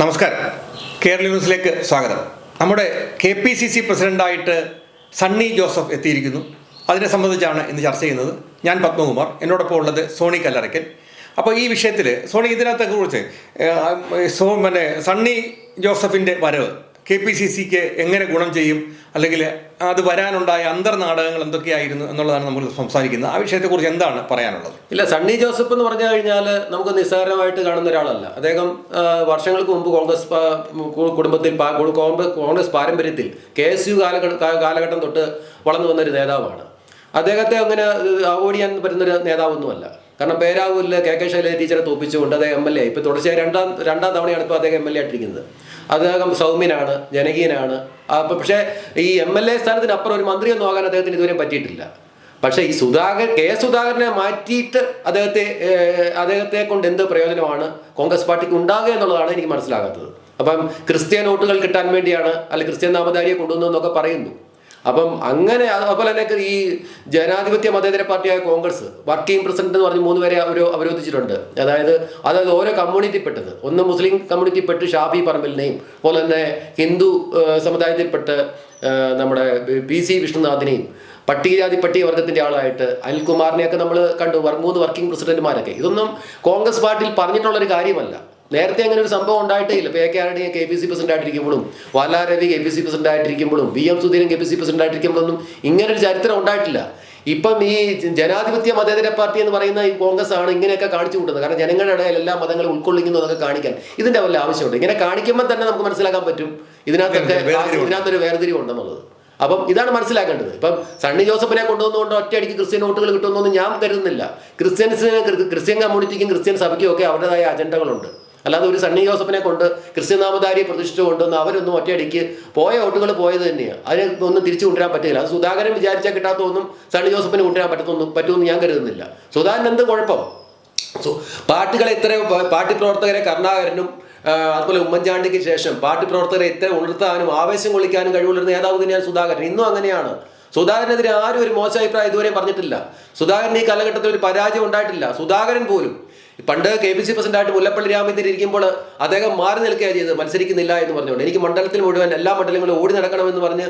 നമസ്കാരം. കേരള ന്യൂസിലേക്ക് സ്വാഗതം. നമ്മുടെ കെ പി സി സി പ്രസിഡന്റായിട്ട് സണ്ണി ജോസഫ് എത്തിയിരിക്കുന്നു. അതിനെ സംബന്ധിച്ചാണ് ഇന്ന് ചർച്ച ചെയ്യുന്നത്. ഞാൻ പത്മകുമാർ എന്നോടൊപ്പം ഉള്ളത് സോണി കല്ലറയ്ക്കൽ. അപ്പോൾ ഈ വിഷയത്തിൽ സോണി ഇതിനകത്തെ കുറിച്ച് സോ പിന്നെ സണ്ണി ജോസഫിന്റെ വരവ് കെ പി സി സിക്ക് എങ്ങനെ ഗുണം ചെയ്യും അല്ലെങ്കിൽ അത് വരാനുണ്ടായ അന്തർനാടകങ്ങൾ എന്തൊക്കെയായിരുന്നു എന്നുള്ളതാണ് നമ്മൾ സംസാരിക്കുന്നത്. ആ വിഷയത്തെക്കുറിച്ച് എന്താണ് പറയാനുള്ളത്? ഇല്ല സണ്ണി ജോസഫ് എന്ന് പറഞ്ഞു കഴിഞ്ഞാൽ നമുക്ക് നിസ്സാരമായിട്ട് കാണുന്ന ഒരാളല്ല. അദ്ദേഹം വർഷങ്ങൾക്ക് മുമ്പ് കോൺഗ്രസ് കുടുംബത്തിൽ കോൺഗ്രസ് പാരമ്പര്യത്തിൽ കെ എസ് യു കാലഘട്ടം തൊട്ട് വളർന്നു വന്നൊരു നേതാവാണ്. അദ്ദേഹത്തെ അങ്ങനെ അവോയ്ഡ് ചെയ്യാൻ പറ്റുന്നൊരു നേതാവൊന്നുമല്ല. കാരണം പേരാവൂരിൽ കെ കെ ശൈലജ ടീച്ചറെ തോപ്പിച്ചുകൊണ്ട് അദ്ദേഹം എം എൽ എ ഇപ്പോൾ തുടർച്ചയായി രണ്ടാം രണ്ടാം തവണയാണ് ഇപ്പോൾ അദ്ദേഹം എം എൽ എ ആയിട്ടിരിക്കുന്നത്. അദ്ദേഹം സൗമ്യനാണ് ജനകീയനാണ്. അപ്പം പക്ഷേ ഈ എം എൽ എ സ്ഥാനത്തിനപ്പുറം ഒരു മന്ത്രിയൊന്നും ആകാൻ അദ്ദേഹത്തിന് ഇതുവരെ പറ്റിയിട്ടില്ല. പക്ഷേ ഈ സുധാകർ കെ സുധാകരനെ മാറ്റിയിട്ട് അദ്ദേഹത്തെ അദ്ദേഹത്തെ കൊണ്ട് എന്ത് പ്രയോജനമാണ് കോൺഗ്രസ് പാർട്ടിക്ക് ഉണ്ടാകുക എന്നുള്ളതാണ് എനിക്ക് മനസ്സിലാകാത്തത്. അപ്പം ക്രിസ്ത്യൻ വോട്ടുകൾ കിട്ടാൻ വേണ്ടിയാണ് അല്ലെങ്കിൽ ക്രിസ്ത്യൻ നാമധാരിയെ കൊണ്ടുവന്നതെന്നൊക്കെ പറയുന്നു. അപ്പം അങ്ങനെ അതുപോലെ തന്നെ ഈ ജനാധിപത്യ മതേതര പാർട്ടിയായ കോൺഗ്രസ് വർക്കിംഗ് പ്രസിഡന്റ് എന്ന് പറഞ്ഞ് മൂന്ന് പേരെ അവർ അവരോധിച്ചിട്ടുണ്ട്. അതായത് അതായത് ഓരോ കമ്മ്യൂണിറ്റിപ്പെട്ടത്. ഒന്ന് മുസ്ലിം കമ്മ്യൂണിറ്റിപ്പെട്ട് ഷാഫി പറമ്പലിനെയും അതുപോലെ തന്നെ ഹിന്ദു സമുദായത്തിൽപ്പെട്ട് നമ്മുടെ പി സി വിഷ്ണുനാഥിനെയും പട്ടികജാതി പട്ടികവർഗത്തിന്റെ ആളായിട്ട് അനിൽകുമാറിനെയൊക്കെ നമ്മൾ കണ്ടു. മൂന്ന് വർക്കിംഗ് പ്രസിഡന്റുമാരൊക്കെ. ഇതൊന്നും കോൺഗ്രസ് പാർട്ടിയിൽ പറഞ്ഞിട്ടുള്ള ഒരു കാര്യമല്ല. നേരത്തെ അങ്ങനെ ഒരു സംഭവം ഉണ്ടായിട്ടേ ഇല്ല ഇപ്പോൾ എ കെ ആരുടെ കെ പി സി പ്രസിഡന്റ് ആയിട്ടിരിക്കുമ്പോഴും വാലാ Ravi K P C president ആയിട്ടിരിക്കുമ്പോഴും V M Sudheeran K P C president ആയിട്ടിരിക്കുമ്പോഴൊന്നും ഇങ്ങനെ ഒരു ചരിത്രം ഉണ്ടായിട്ടില്ല. ഇപ്പം ഈ ജനാധിപത്യ മതേതര പാർട്ടി എന്ന് പറയുന്ന ഈ കോൺഗ്രസ് ആണ് ഇങ്ങനെയൊക്കെ കാണിച്ചു കൂട്ടുന്നത്. കാരണം ജനങ്ങളുടെ ഇടയിൽ എല്ലാ മതങ്ങളും ഉൾക്കൊള്ളിക്കുന്നു എന്നൊക്കെ കാണിക്കാൻ. ഇതിന്റെ വല്ല ആവശ്യമുണ്ട്? ഇങ്ങനെ കാണിക്കുമ്പോൾ തന്നെ നമുക്ക് മനസ്സിലാക്കാൻ പറ്റും. ഇതിനകത്തൊക്കെ. ഇതിനകത്തൊരു വേർതിരിവ് ഉണ്ടെന്നുള്ളത് അപ്പം ഇതാണ് മനസ്സിലാക്കേണ്ടത്. ഇപ്പം സണ്ണി ജോസഫിനെ കൊണ്ടുവന്നുകൊണ്ട് ഒറ്റയടിക്ക് ക്രിസ്ത്യൻ വോട്ടുകൾ കിട്ടുമെന്നൊന്നും ഞാൻ കരുതുന്നില്ല. ക്രിസ്ത്യൻസിന് ക്രി- ക്രിസ്ത്യൻ കമ്മ്യൂണിറ്റിക്കും ക്രിസ്ത്യൻ സഭയ്ക്കും ഒക്കെ അവരുടേതായ അജണ്ടകളുണ്ട്. അല്ലാതെ ഒരു സണ്ണി ജോസഫിനെ കൊണ്ട് ക്രിസ്ത്യൻ നാമധാരിയെ പ്രതിഷ്ഠിച്ചു കൊണ്ടുവന്ന് അവരൊന്നും ഒറ്റയടിക്ക് പോയ വോട്ടുകൾ പോയത് തന്നെയാണ് അതിനെ ഒന്നും തിരിച്ചു കൊണ്ടുവരാൻ പറ്റില്ല. അത് സുധാകരൻ വിചാരിച്ചാൽ കിട്ടാത്തൊന്നും സണ്ണി ജോസഫിനെ കൊണ്ടുവരാൻ പറ്റത്തൊന്നും പറ്റുമെന്ന് ഞാൻ കരുതുന്നില്ല. സുധാകരൻ എന്ത് കുഴപ്പം? പാർട്ടികളെ ഇത്ര പാർട്ടി പ്രവർത്തകരെ കരുണാകരനും അതുപോലെ ഉമ്മൻചാണ്ടിക്ക് ശേഷം പാർട്ടി പ്രവർത്തകരെ ഇത്ര ഉണർത്താനും ആവേശം കൊള്ളിക്കാനും കഴിവുള്ള നേതാവ് തന്നെയാണ് സുധാകരൻ. ഇന്നും അങ്ങനെയാണ്. സുധാകരനെതിരെ ആരും ഒരു മോശം അഭിപ്രായം ഇതുവരെയും പറഞ്ഞിട്ടില്ല. സുധാകരൻ ഈ കാലഘട്ടത്തിൽ ഒരു പരാജയം ഉണ്ടായിട്ടില്ല. സുധാകരൻ പോലും പണ്ട് കെ പി സി പ്രസിഡന്റായിട്ട് മുല്ലപ്പള്ളി രാമചന്ദ്രൻ ഇരിക്കുമ്പോൾ അദ്ദേഹം മാറി നിൽക്കുകയാണ് ചെയ്തത്. മത്സരിക്കുന്നില്ല എന്ന് പറഞ്ഞുകൊണ്ട്. എനിക്ക് മണ്ഡലത്തിൽ മുഴുവൻ എല്ലാ മണ്ഡലങ്ങളും ഓടി നടക്കണമെന്ന് പറഞ്ഞ്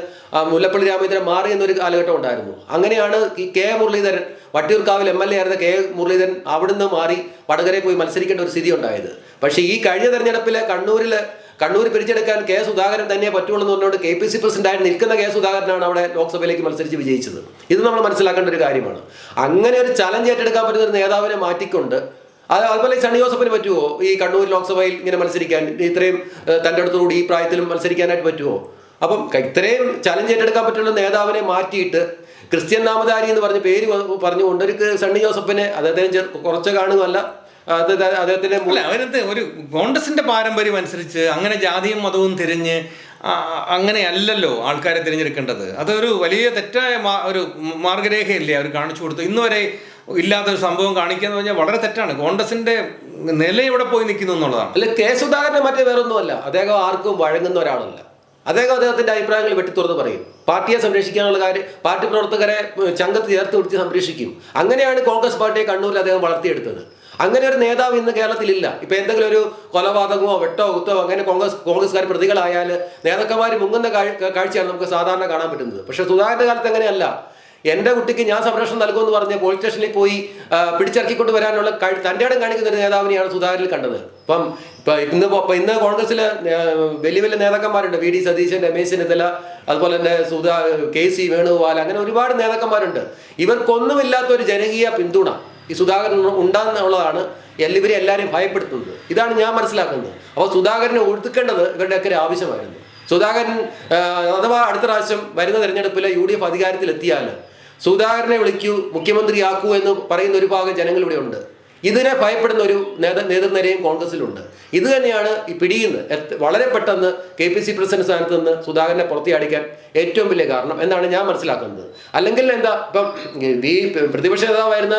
മുല്ലപ്പള്ളി രാമചന്ദ്രൻ മാറി എന്നൊരു കാലഘട്ടം ഉണ്ടായിരുന്നു. അങ്ങനെയാണ് ഈ കെ മുരളീധരൻ വട്ടിയൂർക്കാവിൽ എം എൽ എ ആയിരുന്ന കെ മുരളീധരൻ അവിടുന്ന് മാറി വടകരയിൽ പോയി മത്സരിക്കേണ്ട ഒരു സ്ഥിതി ഉണ്ടായത്. പക്ഷേ ഈ കഴിഞ്ഞ തെരഞ്ഞെടുപ്പിൽ കണ്ണൂരിൽ കണ്ണൂർ പിരിച്ചെടുക്കാൻ കെ സുധാകരൻ തന്നെ പറ്റുള്ളൂ എന്ന് പറഞ്ഞുകൊണ്ട് കെ പി സി പ്രസിഡന്റായി നിൽക്കുന്ന കെ സുധാകരനാണ് അവിടെ ലോക്സഭയിലേക്ക് മത്സരിച്ച് വിജയിച്ചത്. ഇത് നമ്മൾ മനസ്സിലാക്കേണ്ട ഒരു കാര്യമാണ്. അങ്ങനെ ഒരു ചലഞ്ച് ഏറ്റെടുക്കാൻ പറ്റുന്ന ഒരു നേതാവിനെ മാറ്റിക്കൊണ്ട് അത് അതുപോലെ സണ്ണി ജോസഫിന് പറ്റുമോ ഈ കണ്ണൂർ ലോക്സഭയിൽ ഇങ്ങനെ മത്സരിക്കാൻ ഇത്രയും തന്റെ അടുത്തുകൂടി ഈ പ്രായത്തിലും മത്സരിക്കാനായിട്ട് പറ്റുമോ അപ്പം ഇത്രയും ചലഞ്ച് ഏറ്റെടുക്കാൻ പറ്റുള്ള നേതാവിനെ മാറ്റിയിട്ട് ക്രിസ്ത്യൻ നാമധാരി എന്ന് പറഞ്ഞ പേര് പറഞ്ഞുകൊണ്ട് ഒരു സണ്ണി ജോസഫിനെ അദ്ദേഹത്തിന് കുറച്ച് കാണുകയല്ല. അദ്ദേഹത്തിന്റെ അവരത് ഒരു കോൺഗ്രസിന്റെ പാരമ്പര്യം അനുസരിച്ച് അങ്ങനെ ജാതിയും മതവും തിരിഞ്ഞ് അങ്ങനെയല്ലല്ലോ ആൾക്കാരെ തിരഞ്ഞെടുക്കേണ്ടത്. അതൊരു വലിയ തെറ്റായ ഒരു മാർഗരേഖയല്ലേ അവർ കാണിച്ചു കൊടുത്തു ഇന്ന് വരെ ഇല്ലാത്തൊരു സംഭവം കാണിക്കുക എന്ന് പറഞ്ഞാൽ വളരെ തെറ്റാണ്. കോൺഗ്രസിന്റെ നില ഇവിടെ പോയി നിൽക്കുന്നു എന്നുള്ളതാണ്. അല്ല കെ സുധാകരനെ മറ്റേ വേറൊന്നുമല്ല. അദ്ദേഹം ആർക്കും വഴങ്ങുന്ന ഒരാളല്ല. അദ്ദേഹം അദ്ദേഹത്തിന്റെ അഭിപ്രായങ്ങൾ വെട്ടിത്തുറന്ന് പറയും. പാർട്ടിയെ സംരക്ഷിക്കാനുള്ള കാര്യം പാർട്ടി പ്രവർത്തകരെ ചങ്കത്ത് ചേർത്ത് പിടിച്ച് സംരക്ഷിക്കും. അങ്ങനെയാണ് കോൺഗ്രസ് പാർട്ടിയെ കണ്ണൂരിൽ അദ്ദേഹം വളർത്തിയെടുത്തത്. അങ്ങനെ ഒരു നേതാവ് ഇന്ന് കേരളത്തിലില്ല. ഇപ്പൊ എന്തെങ്കിലും ഒരു കൊലപാതകമോ വെട്ടോ കുത്തോ അങ്ങനെ കോൺഗ്രസ് കോൺഗ്രസ്സുകാർ പ്രതികളായാൽ നേതാക്കന്മാർ മുങ്ങുന്ന കാഴ്- കാഴ്ചയാണ് നമുക്ക് സാധാരണ കാണാൻ പറ്റുന്നത്. പക്ഷെ സുധാകരന്റെ കാലത്ത് അങ്ങനെയല്ല. എന്റെ കുട്ടിക്ക് ഞാൻ സംരക്ഷണം നൽകുമെന്ന് പറഞ്ഞ് പോലീസ് സ്റ്റേഷനിൽ പോയി പിടിച്ചിറക്കിക്കൊണ്ട് വരാനുള്ള തന്റെ ഇടം കാണിക്കുന്ന ഒരു നേതാവിനെയാണ് സുധാകരനിൽ കണ്ടത്. ഇപ്പം ഇപ്പൊ ഇന്ന് ഇന്ന് കോൺഗ്രസ്സിൽ വലിയ വലിയ നേതാക്കന്മാരുണ്ട്. വി. ഡി. സതീശൻ രമേശ് ചെന്നിത്തല അതുപോലെ തന്നെ സുധാ കെ. സി. വേണുഗോപാൽ അങ്ങനെ ഒരുപാട് നേതാക്കന്മാരുണ്ട്. ഇവർക്കൊന്നുമില്ലാത്ത ഒരു ജനകീയ പിന്തുണ ഈ സുധാകരൻ ഉണ്ടാകുന്നുള്ളതാണ് ഇവരെ എല്ലാവരെയും ഭയപ്പെടുത്തുന്നത്. ഇതാണ് ഞാൻ മനസ്സിലാക്കുന്നത്. അപ്പോൾ സുധാകരനെ ഒഴുക്കേണ്ടത് ഇവരുടെയൊക്കെ ആവശ്യമായിരുന്നു. സുധാകരൻ അഥവാ അടുത്ത പ്രാവശ്യം വരുന്ന തെരഞ്ഞെടുപ്പിൽ യു ഡി എഫ് അധികാരത്തിലെത്തിയാൽ സുധാകരനെ വിളിക്കൂ മുഖ്യമന്ത്രിയാക്കൂ എന്ന് പറയുന്ന ഒരു ഭാഗം ജനങ്ങൾ ഇവിടെ ഉണ്ട്. ഇതിനെ ഭയപ്പെടുന്ന ഒരു നേത നേതൃനിരയും കോൺഗ്രസിലുണ്ട്. ഇത് തന്നെയാണ് ഈ പിടിയുന്നത്. വളരെ പെട്ടെന്ന് കെ പി സി പ്രസിഡന്റ് സ്ഥാനത്ത് നിന്ന് സുധാകരനെ പുറത്തിയടിക്കാൻ ഏറ്റവും വലിയ കാരണം എന്നാണ് ഞാൻ മനസ്സിലാക്കുന്നത്. അല്ലെങ്കിൽ എന്താ ഇപ്പം ഈ പ്രതിപക്ഷ നേതാവായിരുന്ന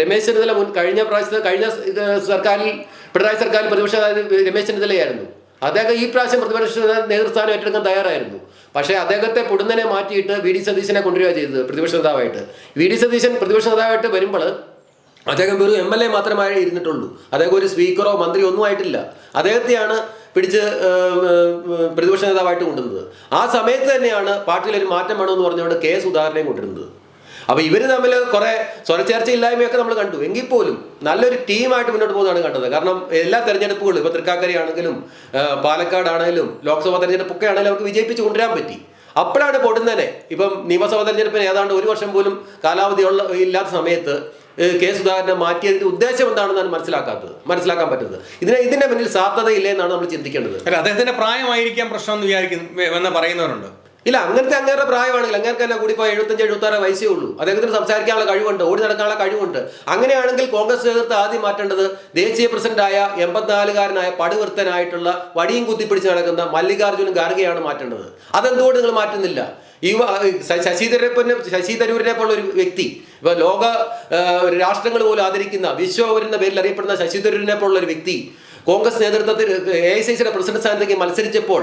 രമേശ് ചെന്നിത്തല മുൻ കഴിഞ്ഞ പ്രാവശ്യത്തെ കഴിഞ്ഞ സർക്കാരിൽ പിണറായി സർക്കാരിൽ പ്രതിപക്ഷ രമേശ് ചെന്നിത്തലയായിരുന്നു. അദ്ദേഹം ഈ പ്രാവശ്യം പ്രതിപക്ഷ നേതൃസ്ഥാനം ഏറ്റെടുക്കാൻ തയ്യാറായിരുന്നു. പക്ഷേ അദ്ദേഹത്തെ പൊടുന്നനെ മാറ്റിയിട്ട് വി ഡി സതീശനെ കൊണ്ടുവരിക ചെയ്തത് പ്രതിപക്ഷ നേതാവായിട്ട്. വി ഡി സതീശൻ പ്രതിപക്ഷ നേതാവായിട്ട് വരുമ്പോൾ അദ്ദേഹം വെറും എം എൽ എ മാത്രമായി ഇരുന്നിട്ടുള്ളൂ. അദ്ദേഹം ഒരു സ്പീക്കറോ മന്ത്രി ഒന്നും ആയിട്ടില്ല. അദ്ദേഹത്തെയാണ് പിടിച്ച് പ്രതിപക്ഷ നേതാവായിട്ട് കൊണ്ടുവന്നത്. ആ സമയത്ത് തന്നെയാണ് പാർട്ടിയിൽ ഒരു മാറ്റം വേണമെന്ന് പറഞ്ഞുകൊണ്ട് കെ സുധാകരനെയും കൊണ്ടിരുന്നത് അപ്പൊ ഇവർ തമ്മിൽ കുറെ സ്വരച്ചേർച്ച ഇല്ലായ്മയൊക്കെ നമ്മൾ കണ്ടു. എങ്കിൽ പോലും നല്ലൊരു ടീമായിട്ട് മുന്നോട്ട് പോകുന്നതാണ് കണ്ടത്. കാരണം എല്ലാ തെരഞ്ഞെടുപ്പുകളും ഇപ്പൊ തൃക്കാക്കര ആണെങ്കിലും പാലക്കാട് ആണെങ്കിലും ലോക്സഭാ തെരഞ്ഞെടുപ്പൊക്കെ ആണെങ്കിലും അവർക്ക് വിജയിപ്പിച്ച് കൊണ്ടുവരാൻ പറ്റി. അപ്പോഴാണ് പൊടുന്നനെ. ഇപ്പം നിയമസഭാ തെരഞ്ഞെടുപ്പിന് ഏതാണ്ട് ഒരു വർഷം പോലും കാലാവധി ഉള്ള ഇല്ലാത്ത സമയത്ത് കെ സുധാകരനെ മാറ്റിയതിന്റെ ഉദ്ദേശം എന്താണെന്നാണ് മനസ്സിലാക്കാത്തത് മനസ്സിലാക്കാൻ പറ്റുന്നത്. ഇതിനെ ഇതിന്റെ മുന്നിൽ സാധ്യതയില്ലേ എന്നാണ് നമ്മൾ ചിന്തിക്കേണ്ടത്. അദ്ദേഹത്തിന്റെ പ്രായമായിരിക്കാം പ്രശ്നം എന്ന് വിചാരിക്കുന്നു എന്ന് പറയുന്നവരുണ്ട്. ഇല്ല അങ്ങനത്തെ അങ്ങേരുടെ പ്രായമാണെങ്കിൽ അങ്ങേർക്ക് കൂടി പോയി എഴുപത്തഞ്ച് എഴുപത്താറ് വയസ്സേ ഉള്ളൂ. അദ്ദേഹത്തിന് സംസാരിക്കാനുള്ള കഴിവുണ്ട് ഓടി നടക്കാനുള്ള കഴിവുണ്ട്. അങ്ങനെയാണെങ്കിൽ കോൺഗ്രസ് നേതൃത്വം ആദ്യം മാറ്റേണ്ടത് ദേശീയ പ്രസിഡന്റായ എൺപത്തിനാലുകാരനായ പടുവൃത്തനായിട്ടുള്ള വടിയും കുത്തിപ്പിടിച്ച് നടക്കുന്ന മല്ലികാർജുൻ ഖാർഗെയാണ് മാറ്റേണ്ടത്. അതെന്തുകൊണ്ട് നിങ്ങൾ മാറ്റുന്നില്ല? ഈ ശശിധരനെ പോലെ ശശി തരൂരിനെ പോലുള്ള ഒരു വ്യക്തി ഇപ്പൊ ലോക രാഷ്ട്രങ്ങൾ പോലും ആദരിക്കുന്ന വിശ്വപൗരൻ പേരിൽ അറിയപ്പെടുന്ന ശശി തരൂരിനെ പോലുള്ള ഒരു വ്യക്തി കോൺഗ്രസ് നേതൃത്വത്തിൽ എ ഐ സി സിയുടെ പ്രസിഡന്റ് സ്ഥാനത്തേക്ക് മത്സരിച്ചപ്പോൾ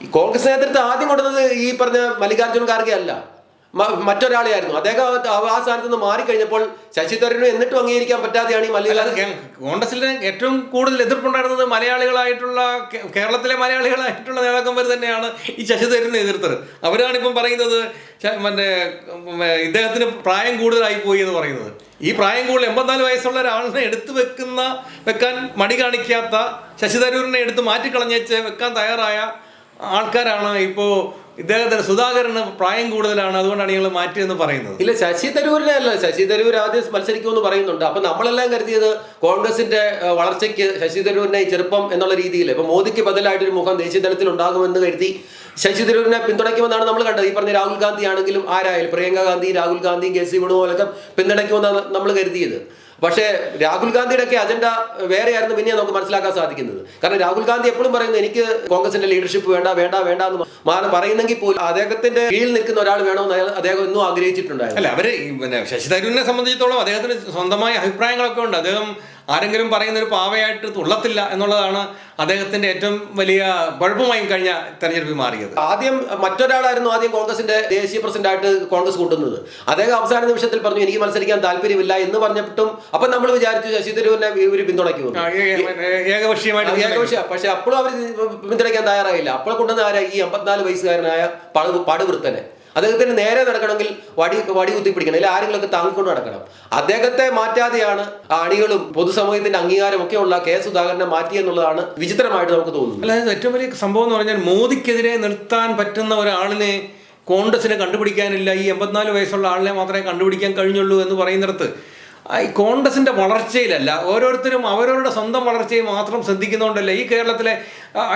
ഈ കോൺഗ്രസ് നേതൃത്വം ആദ്യം കൊണ്ടുവന്നത് ഈ പറഞ്ഞ മല്ലികാർജുൻ ഖാർഗെ അല്ല. മറ്റൊരാളെ ആയിരുന്നു അദ്ദേഹം ആ- സ്ഥാനത്ത് നിന്ന് മാറിക്കഴിഞ്ഞപ്പോൾ ശശി തരൂരിന് എന്നിട്ടും അംഗീകരിക്കാൻ പറ്റാതെയാണ് ഈ അല്ലാതെ മല്ലികാർജുൻ കേ- ഏറ്റവും കൂടുതൽ എതിർപ്പുണ്ടായിരുന്നത് മലയാളികളായിട്ടുള്ള കേരളത്തിലെ മലയാളികളായിട്ടുള്ള നേതാക്കന്മാർ തന്നെയാണ് ഈ ശശി തരൂരിനെ എതിർത്തത്. അവരാണ് ഇപ്പം പറയുന്നത് മറ്റേ ഇദ്ദേഹത്തിന് പ്രായം കൂടുതലായി പോയി എന്ന് പറയുന്നത്. ഈ പ്രായം കൂടുതൽ എൺപത്തിനാല് വയസ്സുള്ള ഒരാളിനെ എടുത്തു വെക്കുന്ന വെക്കാൻ മടി കാണിക്കാത്ത ശശി തരൂരിനെ എടുത്ത് മാറ്റിക്കളഞ്ഞേച്ച് വെക്കാൻ തയ്യാറായ ആൾക്കാരാണ് ഇപ്പോ ഇദ്ദേഹത്തിന് സുധാകരന് പ്രായം കൂടുതലാണ് അതുകൊണ്ടാണ് ഞങ്ങൾ മാറ്റിയെന്ന് പറയുന്നത്. ഇല്ല ശശി തരൂരിനെ അല്ല ശശി തരൂർ ആദ്യം മത്സരിക്കുമെന്ന് പറയുന്നുണ്ട്. അപ്പൊ നമ്മളെല്ലാം കരുതിയത് കോൺഗ്രസിന്റെ വളർച്ചയ്ക്ക് ശശി തരൂരിനെ ചെറുപ്പം എന്നുള്ള രീതിയിൽ ഇപ്പൊ മോദിക്ക് ബദലായിട്ടൊരു മുഖം ദേശീയ തലത്തിൽ ഉണ്ടാകുമെന്ന് കരുതി ശശി തരൂരിനെ പിന്തുണയ്ക്കുമെന്നാണ് നമ്മൾ കണ്ടത്. ഈ പറഞ്ഞ രാഹുൽ ഗാന്ധി ആണെങ്കിലും ആരായാലും പ്രിയങ്ക ഗാന്ധി രാഹുൽ ഗാന്ധി കെ സി വേണുപോലൊക്കെ പിന്തുണയ്ക്കുമെന്നാണ് നമ്മൾ കരുതിയത്. പക്ഷേ രാഹുൽ ഗാന്ധിയുടെ ഒക്കെ അജണ്ട വേറെയായിരുന്നു പിന്നെ നമുക്ക് മനസ്സിലാക്കാൻ സാധിക്കുന്നത്. കാരണം രാഹുൽ ഗാന്ധി എപ്പോഴും പറയുന്നത് എനിക്ക് കോൺഗ്രസിന്റെ ലീഡർഷിപ്പ് വേണ്ട വേണ്ട വേണ്ട എന്ന് മാറി പറയുന്നെങ്കിൽ പോലും അദ്ദേഹത്തിന്റെ കീഴിൽ നിൽക്കുന്ന ഒരാൾ വേണമെന്ന് അദ്ദേഹം ഇന്നും ആഗ്രഹിച്ചിട്ടുണ്ടായിരുന്നു. അല്ല അവർ ശശി തരൂരിനെ സംബന്ധിച്ചിടത്തോളം അദ്ദേഹത്തിന് സ്വന്തമായ അഭിപ്രായങ്ങളൊക്കെ ഉണ്ട്. അദ്ദേഹം ആരെങ്കിലും പറയുന്ന ഒരു പാവയായിട്ട് തുള്ളത്തില്ല എന്നുള്ളതാണ് അദ്ദേഹത്തിന്റെ ഏറ്റവും വലിയ കുഴപ്പമായും കഴിഞ്ഞ തെരഞ്ഞെടുപ്പിൽ മാറിയത്. ആദ്യം മറ്റൊരാളായിരുന്നു ആദ്യം കോൺഗ്രസിന്റെ ദേശീയ പ്രസിഡന്റ് ആയിട്ട് കോൺഗ്രസ് കൂട്ടുന്നത്. അദ്ദേഹം അവസാന നിമിഷത്തിൽ പറഞ്ഞു എനിക്ക് മത്സരിക്കാൻ താല്പര്യമില്ല എന്ന് പറഞ്ഞിട്ടും അപ്പൊ നമ്മൾ വിചാരിച്ചു ശശി തരൂരിനെ ഇവർ പിന്തുണയ്ക്കും ഏകപക്ഷീയമായിട്ട് ഏകപക്ഷ പക്ഷെ അപ്പോഴും അവർ പിന്തുണയ്ക്കാൻ തയ്യാറായില്ല. അപ്പോൾ കൊണ്ടുവന്ന ആരാ? ഈ അമ്പത്തിനാല് വയസ്സുകാരനായ പടു പടുവൃത്തനെ. അദ്ദേഹത്തിന് നേരെ നടക്കണമെങ്കിൽ വടി വടി കുത്തിപ്പിടിക്കണം. അല്ലെങ്കിൽ ആരെങ്കിലുമൊക്കെ താങ്ങിക്കൊണ്ട് നടക്കണം. അദ്ദേഹത്തെ മാറ്റാതെയാണ് അണികളും പൊതുസമൂഹത്തിന്റെ അംഗീകാരം ഒക്കെ ഉള്ള കെ സുധാകരനെ മാറ്റി എന്നുള്ളതാണ് വിചിത്രമായിട്ട് നമുക്ക് തോന്നുന്നത്. അതായത് ഏറ്റവും വലിയ സംഭവം എന്ന് പറഞ്ഞാൽ മോദിക്കെതിരെ നിർത്താൻ പറ്റുന്ന ഒരാളിനെ കോൺഗ്രസിനെ കണ്ടുപിടിക്കാനില്ല. ഈ എൺപത്തിനാല് വയസ്സുള്ള ആളിനെ മാത്രമേ കണ്ടുപിടിക്കാൻ കഴിഞ്ഞുള്ളൂ എന്ന് പറയുന്നിടത്ത്. ഈ കോൺഗ്രസിന്റെ വളർച്ചയിലല്ല ഓരോരുത്തരും അവരവരുടെ സ്വന്തം വളർച്ചയെ മാത്രം ശ്രദ്ധിക്കുന്നതുകൊണ്ടല്ല ഈ കേരളത്തിലെ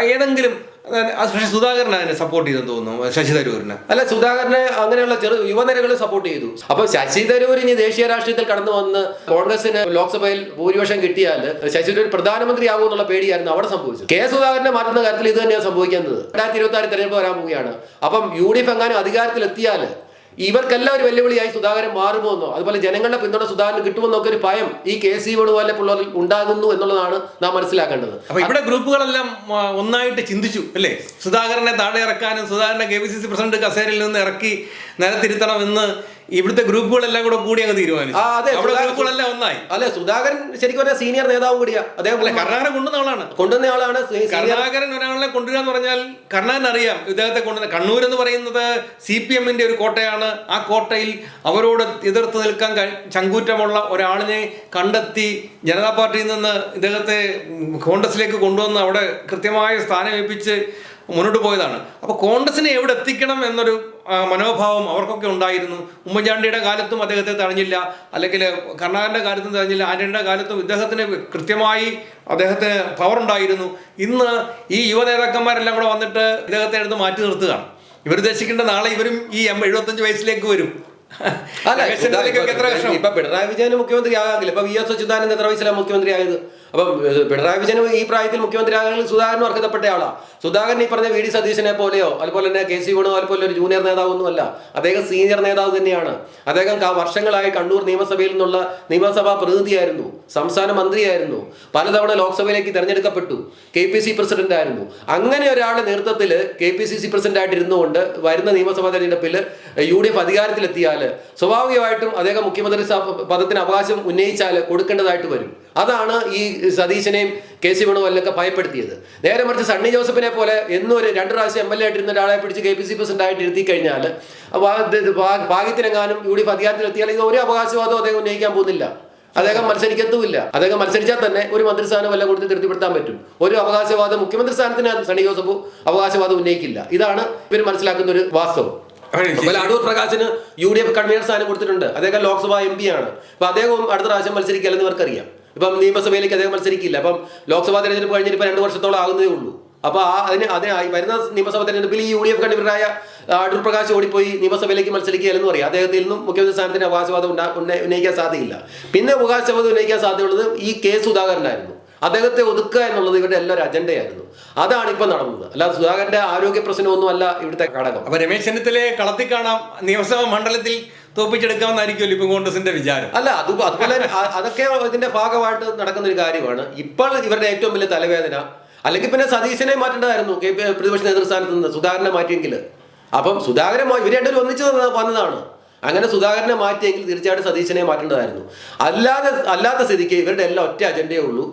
ഏതെങ്കിലും പക്ഷേ സുധാകരൻ അതിനെ സപ്പോർട്ട് ചെയ്തെന്ന് തോന്നുന്നു ശശി തരൂരിനെ. അല്ല സുധാകരനെ അങ്ങനെയുള്ള ചെറു യുവനിരകൾ സപ്പോർട്ട് ചെയ്തു. അപ്പൊ ശശി തരൂർ ഇനി ദേശീയ രാഷ്ട്രീയത്തിൽ കടന്നു വന്ന് കോൺഗ്രസിന് ലോക്സഭയിൽ ഭൂരിപക്ഷം കിട്ടിയാൽ ശശി തരൂർ പ്രധാനമന്ത്രി ആകുമെന്നുള്ള പേടിയായിരുന്നു അവിടെ സംഭവിച്ചത്. കെ സുധാകരനെ മാറ്റുന്ന കാര്യത്തിൽ ഇത് തന്നെയാണ് സംഭവിക്കുന്നത്. രണ്ടായിരത്തി ഇരുപത്തി ആറ് തെരഞ്ഞെടുപ്പ് വരാൻ പോവുകയാണ്. അപ്പം യു ഡി എഫ് എങ്ങാനും അധികാരത്തിൽ എത്തിയാൽ ഇവർക്കെല്ലാം ഒരു വെല്ലുവിളിയായി സുധാകരൻ മാറുമോ എന്നോ. അതുപോലെ ജനങ്ങളുടെ പിന്തുണ സുധാകരന് കിട്ടുമെന്നൊക്കെ ഒരു ഭയം ഈ കെ സി വേണുപോലെ പിള്ളേരിൽ ഉണ്ടാകുന്നു എന്നുള്ളതാണ് നാം മനസ്സിലാക്കേണ്ടത്. അപ്പൊ ഇവിടെ ഗ്രൂപ്പുകളെല്ലാം ഒന്നായിട്ട് ചിന്തിച്ചു അല്ലേ? സുധാകരനെ താഴെ ഇറക്കാനും സുധാകരനെ K P C C president കസേരയിൽ നിന്ന് ഇറക്കി നിലത്തിരുത്തണം എന്ന് ഇവിടുത്തെ ഗ്രൂപ്പുകളെല്ലാം കൂടെ കൂടി അങ്ങ് തീരുമാനിച്ചു. ഗ്രൂപ്പുകളെല്ലാം ഒന്നായി. അല്ലെ സുധാകരൻ ശരിക്കും പറഞ്ഞാൽ സീനിയർ നേതാവും കൂടിയാ. അദ്ദേഹം കർണാകരൻ കൊണ്ടുവന്ന ആളാണ്. കൊണ്ടുവന്ന ആളാണ് കർണാകരൻ ഒരാളെ കൊണ്ടുവരാന്ന് പറഞ്ഞാൽ കർണാകരൻ അറിയാം ഇദ്ദേഹത്തെ കൊണ്ടുവന്ന കണ്ണൂർ എന്ന് പറയുന്നത് സി പി എമ്മിന്റെ ഒരു കോട്ടയാണ്. ആ കോട്ടയിൽ അവരോട് എതിർത്ത് നിൽക്കാൻ ചങ്കൂറ്റമുള്ള ഒരാളിനെ കണ്ടെത്തി ജനതാ പാർട്ടിയിൽ നിന്ന് ഇദ്ദേഹത്തെ കോൺഗ്രസിലേക്ക് കൊണ്ടുവന്ന് അവിടെ കൃത്യമായ സ്ഥാനം ഏൽപ്പിച്ച് മുന്നോട്ട് പോയതാണ്. അപ്പോൾ കോൺഗ്രസിനെ എവിടെ എത്തിക്കണം എന്നൊരു മനോഭാവം അവർക്കൊക്കെ ഉണ്ടായിരുന്നു. ഉമ്മൻചാണ്ടിയുടെ കാലത്തും അദ്ദേഹത്തെ തടഞ്ഞില്ല. അല്ലെങ്കിൽ കർണാകരന്റെ കാലത്തും തടഞ്ഞില്ല. ആന്റണിയുടെ കാലത്തും ഇദ്ദേഹത്തിന് കൃത്യമായി അദ്ദേഹത്തിന് പവർ ഉണ്ടായിരുന്നു. ഇന്ന് ഈ യുവ നേതാക്കന്മാരെല്ലാം കൂടെ വന്നിട്ട് ഇദ്ദേഹത്തെ എടുത്ത് മാറ്റി നിർത്തുകയാണ്. ഇവർ ഉദ്ദേശിക്കേണ്ട നാളെ ഇവരും ഈ എം- എഴുപത്തഞ്ച് വയസ്സിലേക്ക് വരും. അല്ല ഇപ്പൊ പിണറായി വിജയൻ മുഖ്യമന്ത്രി ആകാമെങ്കിൽ ഇപ്പൊ വി എസ് അച്യുതാനന്ദ് എത്ര വയസ്സിലാണ് മുഖ്യമന്ത്രി ആയത്? അപ്പം പിണറായി വിജയൻ ഈ പ്രായത്തിൽ മുഖ്യമന്ത്രി ആകണമെങ്കിൽ സുധാകരനും അർഹതപ്പെട്ട ആളാ സുധാകരൻ ഈ പറഞ്ഞ വി ഡി സതീശനെ പോലെയോ അതുപോലെ തന്നെ കെ സി വേണു അതുപോലെ ഒരു ജൂനിയർ നേതാവൊന്നുമല്ല. അദ്ദേഹം സീനിയർ നേതാവ് തന്നെയാണ്. അദ്ദേഹം വർഷങ്ങളായി കണ്ണൂർ നിയമസഭയിൽ നിന്നുള്ള നിയമസഭാ പ്രതിനിധിയായിരുന്നു. സംസ്ഥാന മന്ത്രിയായിരുന്നു. പലതവണ ലോക്സഭയിലേക്ക് തെരഞ്ഞെടുക്കപ്പെട്ടു. കെ പി സി പ്രസിഡന്റ് ആയിരുന്നു അങ്ങനെ ഒരാളുടെ നേതൃത്വത്തിൽ K P C C president ആയിട്ട് ഇരുന്നുകൊണ്ട് വരുന്ന നിയമസഭാ തെരഞ്ഞെടുപ്പിൽ യു ഡി എഫ് അധികാരത്തിലെത്തിയാൽ സ്വാഭാവികമായിട്ടും അദ്ദേഹം മുഖ്യമന്ത്രി പദത്തിന് അവകാശം ഉന്നയിച്ചാൽ കൊടുക്കേണ്ടതായിട്ട് വരും. അതാണ് ഈ സതീശനെയും കെ സി വേണുവല്ലൊക്കെ ഭയപ്പെടുത്തിയത്. നേരെ മറിച്ച് സണ്ണി ജോസഫിനെ പോലെ എന്നും ഒരു രണ്ട് പ്രാവശ്യം എം എൽ എ ആയിട്ടിരുന്ന ഒരാളെ പിടിച്ച് കെ പി സി പ്രസിഡന്റ് ആയിട്ട് ഇരുത്തി കഴിഞ്ഞാൽ ഭാഗ്യത്തിനെങ്ങാനും യു ഡി എഫ് അധികാരത്തിലെത്തിയാൽ ഇത് ഒരു അവകാശവാദവും അദ്ദേഹം ഉന്നയിക്കാൻ പോകുന്നില്ല. അദ്ദേഹം മത്സരിക്കത്തുമില്ല. അദ്ദേഹം മത്സരിച്ചാൽ തന്നെ ഒരു മന്ത്രിസ്ഥാനം വല്ല കൊടുത്ത് തൃപ്തിപ്പെടുത്താൻ പറ്റും. ഒരു അവകാശവാദം മുഖ്യമന്ത്രി സ്ഥാനത്തിന് സണ്ണി ജോസഫ് അവകാശവാദം ഉന്നയിക്കില്ല. ഇതാണ് ഇവർ മനസ്സിലാക്കുന്ന ഒരു വാസ്തവം. അടൂർ പ്രകാശിന് യു ഡി എഫ് കൺവീനർ സ്ഥാനം കൊടുത്തിട്ടുണ്ട്. അദ്ദേഹം ലോക്സഭാ എം പി ആണ്. അപ്പൊ അദ്ദേഹവും അടുത്ത പ്രാവശ്യം മത്സരിക്കില്ലെന്ന് ഇവർക്കറിയാം. ഇപ്പം നിയമസഭയിലേക്ക് അദ്ദേഹം മത്സരിക്കില്ല. അപ്പം ലോക്സഭാ തെരഞ്ഞെടുപ്പ് കഴിഞ്ഞിട്ട് ഇപ്പം രണ്ട് വർഷത്തോളം ആകുന്നതേ ഉള്ളൂ. അപ്പൊ ആ അതിന് അതിന് വരുന്ന നിയമസഭാ തെരഞ്ഞെടുപ്പിൽ ഈ യു ഡി എഫ് കണ്ടിപ്പിരായ അടൂർ പ്രകാശ് ഓടിപ്പോയി നിയമസഭയിലേക്ക് മത്സരിക്കുകയല്ലെന്ന് പറയാം. അദ്ദേഹത്തിൽ നിന്നും മുഖ്യമന്ത്രി സ്ഥാനത്തിന് അവകാശവാദം ഉണ്ടാ ഉന്ന- ഉന്നയിക്കാൻ സാധ്യതയില്ല. പിന്നെ അവകാശവാദം ഉന്നയിക്കാൻ സാധ്യതയുള്ളത് ഈ കെ സുധാകരനായിരുന്നു. അദ്ദേഹത്തെ ഒതുക്കുക എന്നുള്ളത് ഇവരുടെ എല്ലാവരും അജണ്ടയായിരുന്നു. അതാണ് ഇപ്പൊ നടന്നത്. അല്ലാതെ സുധാകരന്റെ ആരോഗ്യ പ്രശ്നമൊന്നും അല്ല ഇവിടുത്തെ ഘടകം. അപ്പൊ രമേശ് ചെന്നിത്തലയെ കളത്തിൽ കാണാം നിയമസഭാ മണ്ഡലത്തിൽ തോപ്പിച്ചെടുക്കാമെന്നായിരിക്കുമല്ലോ ഇപ്പം കോൺഗ്രസിന്റെ വിചാരം? അല്ല അത് അതുപോലെ അതൊക്കെ ഇതിന്റെ ഭാഗമായിട്ട് നടക്കുന്ന ഒരു കാര്യമാണ്. ഇപ്പോൾ ഇവരുടെ ഏറ്റവും വലിയ തലവേദന അല്ലെങ്കിൽ പിന്നെ സതീശനെ മാറ്റേണ്ടതായിരുന്നു. കെ പി പ്രതിപക്ഷ നേതൃസ്ഥാനത്ത് നിന്ന് സുധാകരനെ മാറ്റിയെങ്കിൽ അപ്പം സുധാകരൻ ഇവർ രണ്ടുപേരും ഒന്നിച്ച് വന്നതാണ്. അങ്ങനെ സുധാകരനെ മാറ്റിയെങ്കിൽ തീർച്ചയായിട്ടും സതീശനെ മാറ്റേണ്ടതായിരുന്നു. അല്ലാതെ അല്ലാത്ത സ്ഥിതിക്ക് ഇവരുടെ എല്ലാം ഒറ്റ അജണ്ടയേ ഉള്ളൂ.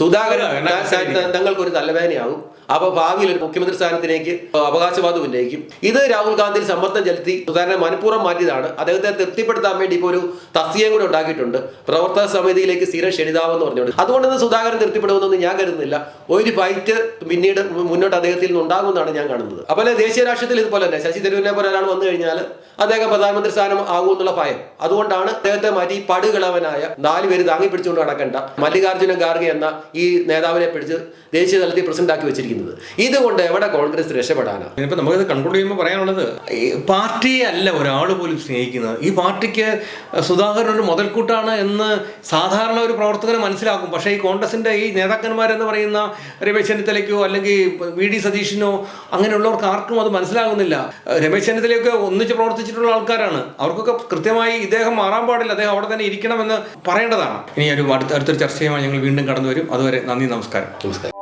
സുധാകരൻ തങ്ങൾക്ക് ഒരു തലവേദനയാകും അപ്പൊ ഭാവിയിൽ ഒരു മുഖ്യമന്ത്രി സ്ഥാനത്തിലേക്ക് അവകാശവാദം ഉന്നയിക്കും ഇത് രാഹുൽ ഗാന്ധി സമ്മർദ്ദം ചെലുത്തി സുധാകരനെ മനഃപൂർവം മാറ്റിയതാണ്. അദ്ദേഹത്തെ തൃപ്തിപ്പെടുത്താൻ വേണ്ടി ഇപ്പോൾ ഒരു തസ്തികയും കൂടെ ഉണ്ടാക്കിയിട്ടുണ്ട്. പ്രവർത്തക സമിതിയിലേക്ക് സ്ഥിരം ക്ഷണിതാവെന്ന് പറഞ്ഞുകൊണ്ട്. അതുകൊണ്ടൊന്നും സുധാകരൻ തൃപ്തിപ്പെടുമെന്നൊന്നും ഞാൻ കരുതുന്നില്ല. ഒരു ഫൈറ്റ് പിന്നീട് മുന്നോട്ട് അദ്ദേഹത്തിൽ നിന്ന് ഉണ്ടാകുമെന്നാണ് ഞാൻ കാണുന്നത്. അതുപോലെ ദേശീയ രാഷ്ട്രീയത്തിൽ ഇതുപോലെ തന്നെ ശശി തരൂരിനെ പോലെ ഒരാൾ വന്നു കഴിഞ്ഞാൽ അദ്ദേഹം പ്രധാനമന്ത്രി സ്ഥാനം ആകുമെന്നുള്ള ഭയം. അതുകൊണ്ടാണ് അദ്ദേഹത്തെ മാറ്റി പടുകളവനായ നാല് പേര് താങ്ങി പിടിച്ചുകൊണ്ട് നടക്കേണ്ട മല്ലികാർജുന ഖാർഗെ എന്ന ഈ നേതാവിനെ പിടിച്ച് ദേശീയ തലത്തിൽ പ്രസിഡന്റ് ആക്കി വെച്ചിരിക്കുന്നത് ഇതുകൊണ്ട് എവിടെ കോൺഗ്രസ് രക്ഷപ്പെടാനാണ് ഇനിയിപ്പോൾ നമുക്കിത് കൺക്ലൂഡ് ചെയ്യുമ്പോൾ പറയാനുള്ളത് ഈ പാർട്ടിയെ അല്ല ഒരാൾ പോലും സ്നേഹിക്കുന്നത്. ഈ പാർട്ടിക്ക് സുധാകരൻ ഒരു മുതൽക്കൂട്ടാണ് എന്ന് സാധാരണ ഒരു പ്രവർത്തകന് മനസ്സിലാക്കും പക്ഷേ ഈ കോൺഗ്രസിന്റെ ഈ നേതാക്കന്മാരെന്ന് പറയുന്ന രമേശ് ചെന്നിത്തലയ്ക്കോ അല്ലെങ്കിൽ വി ഡി സതീഷിനോ അങ്ങനെയുള്ളവർക്ക് ആർക്കും അത് മനസ്സിലാകുന്നില്ല. രമേശ് ചെന്നിത്തലയൊക്കെ ഒന്നിച്ച് പ്രവർത്തിച്ചിട്ടുള്ള ആൾക്കാരാണ്. അവർക്കൊക്കെ കൃത്യമായി ഇദ്ദേഹം മാറാൻ പാടില്ല. അദ്ദേഹം അവിടെ തന്നെ ഇരിക്കണമെന്ന് പറയേണ്ടതാണ്. ഇനി ഒരു അടുത്ത അടുത്തൊരു ചർച്ചയുമായി ഞങ്ങൾ വീണ്ടും കടന്നു വരും അതുവരെ നന്ദി നമസ്കാരം. നമസ്കാരം.